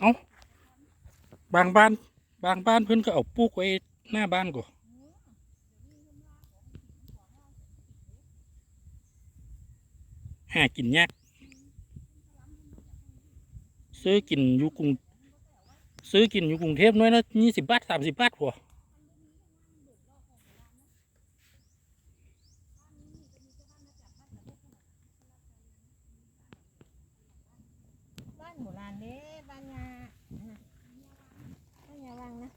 เอาบางบ้าน บางบ้านเพิ่นก็เอาปลูกไว้หน้าบ้านก็หากินยากซื้อกินอยู่กรุงซื้อกินอยู่กรุงเทพน้อยนะยี่สิบบาทสามสิบบาทพอบ้านโบราณเด้บ้านยานะบ้านยาวังนะ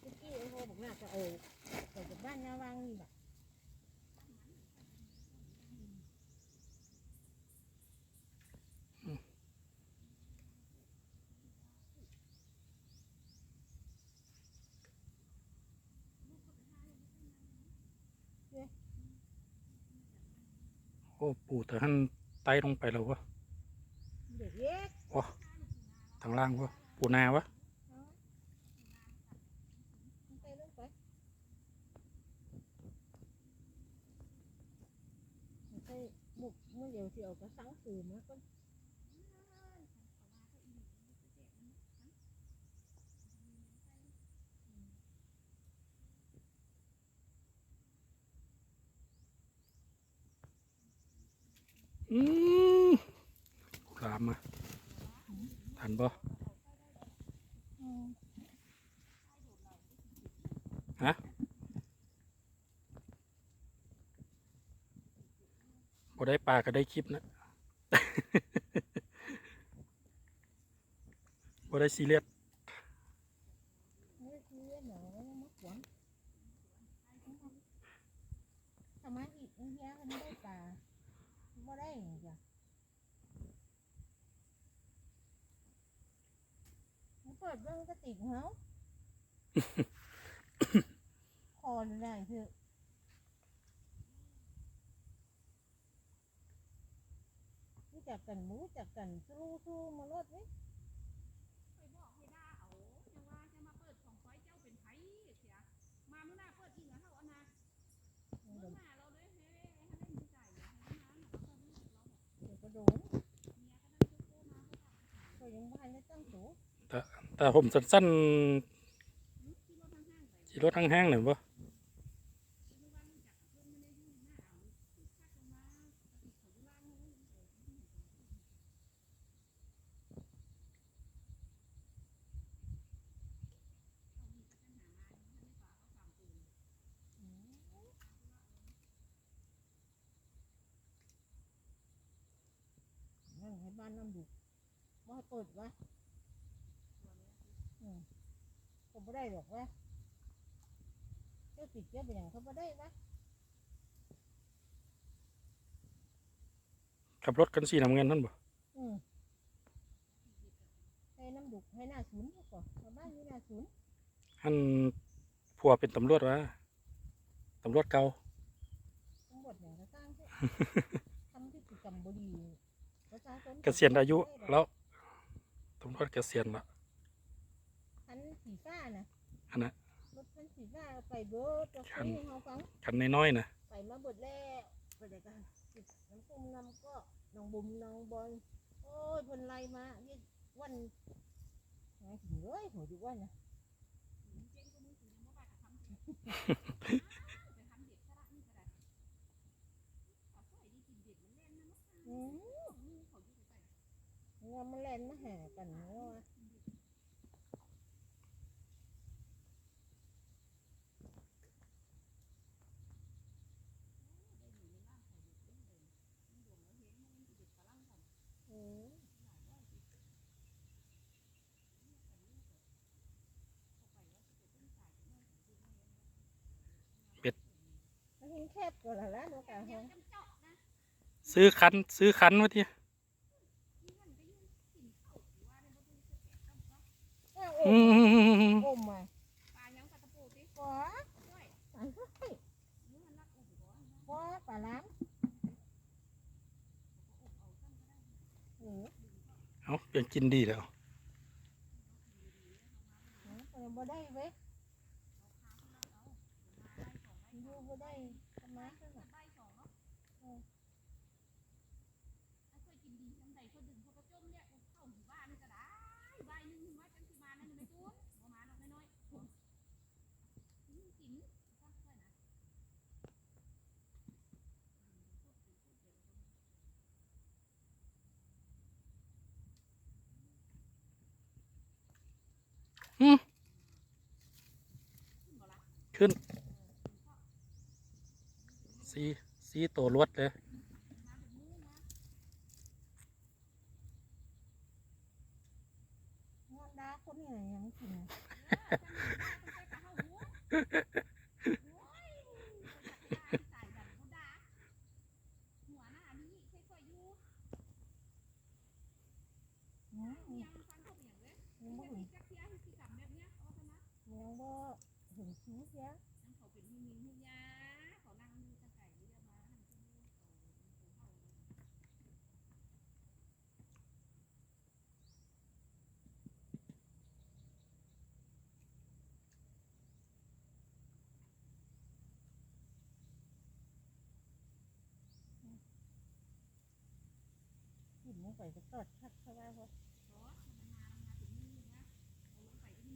เมื่อกี้ไอ้โหบ อกน่าจะเออเกิดจากบ้านยาวังนี่แหละโอ้ปู่แต่ท่านไต่ลงไปแล้ววะเด็กเล็กทางล่างวะปู่นาวะ มันไปลงไปมัน ไปบุกเมื่อเดี๋ยวที่เอากระสังสูมาก็อืมลามมาทันบ่อืม บ่ได้ปลาก็ได้คลิปนะบ่ได้ซีเรียสไม่ได้ซื้อหนูมักหวังทำไมอีกเฮียมันไม่ได้ปลาไม่ได้อย่างจ้ะมันเปิดเรื่องกระติกเฮาคอได้เถอ จักกันรู้จักกันสู้สู้มาลดนี่ไปบอกให้ด่าเอาจะว่าจะมาเปิดของคอยเจ้าเป็นไผเสียมาเมื่อหน้าเปิดอีกแล้วเท่าอันะเมื่อหน้าเราเลยเฮ้ให้ให้ได้มีใจให้ได้น้ำเราก็มีเราเดี๋ยวก็โดนเมียก็ได้โทรมาก็ยังบ้านแล้วตั้งสูแต่ผมสั้นที่รถทั้งไปๆขี่รถห้างหน่อยบ่ เมื่อวานรู้จักเพื่อนไม่ได้ยุ่งหน้าเอาคักลงมาติดเขาอยู่ล่างนู้น นั่นให้บ้านน้ำดุว่าเปิดวะอืมเขาไม่ได้หรอกวะเจ้าติดเจ้าเป็นอย่างเขาไม่ได้วะขับรถกันสีน้ำเงินนั่นบ่อืมให้น้ำดุให้หน้าศูนย์ก่อนชาวบ้านอยู่หน้าศูนย์อันผัวเป็นตำรวจวะตำรวจเก่าทั้งหมดอย่างกระตั้งเถอะ ทำพฤติกรรมบดีประชาชน เกษียณอายุแล้วตำรวจเกษียณละคันสีฟ้านะอันนั้นรถคันสีฟ้าไปเบิร์ดจะคุยให้เขาฟังคันน้อยๆนะไปมาเบิดแล้วไปเด็กกันจิบน้ำกุ้งน้ำก็น้องบุ๋มน้องบอลโอ้ยเพิ่นไล่มานี่วันไงถึงเลยหัวอยู่วันนะ เจ๊งก็มือถือยังบ่บาดทำไปทำเด็ดซะละนี่ก็ได้เอาสวยดีกินเด็ดมันเล่นนะมั้ง อืม เขาอยู่ใส่ งามันแล่นมาหากันเนาะ อืมมันเห็น แคบกว่าละละดูกันฮะซื้อคันซื้อคันวะที่อ้าวอืโอ้มโอ้มาปลายังกระตะปูติขวาตายเฮ้ยขวาปลาล้ำเออเอาเปลี่ยนกินดีแล้วเออบ่ได้เว้ย มูเขาได้ทำไมเพื่อนได้สองเนาะเออถ้าเคยกินดีทั้งใดเขาดึงเขาก็จมเนี่ยเข้าอยู่บ้านนี่ก็ได้ใบหนึ่งว่าจังสิมานั่นไม่ตุ้นบ่มาหรอกน้อยๆกินก็เพื่ะขึ้น ม่กินอืมยังบ่ถึงยังบ่ถึงชิ้เสีย ไม่ไปก็ตอดชักเข้าไปพอ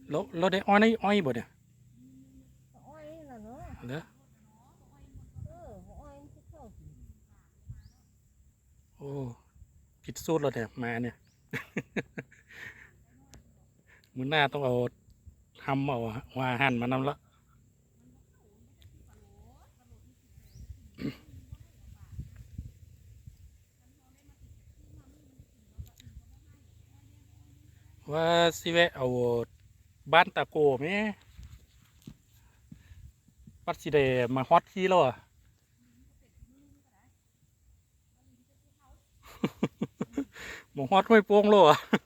แล้วเราได้อ้อยในอ้อยบ่เนี่ยอ้อยน่ะเนาะเด้อเอออ้อยที่เข้ากินโอ้ผิดสูตรเราเนี่ยมาเนี่ยมื้อหน้าต้องเอาทำเอาว่าหั่นมานำละ ว่าสิแวะเอาบ้านตะโกไหมปัดสิเดมาฮอตที่แล้วอะหมองฮอตห้วยโป้งแล้วอะเนอะ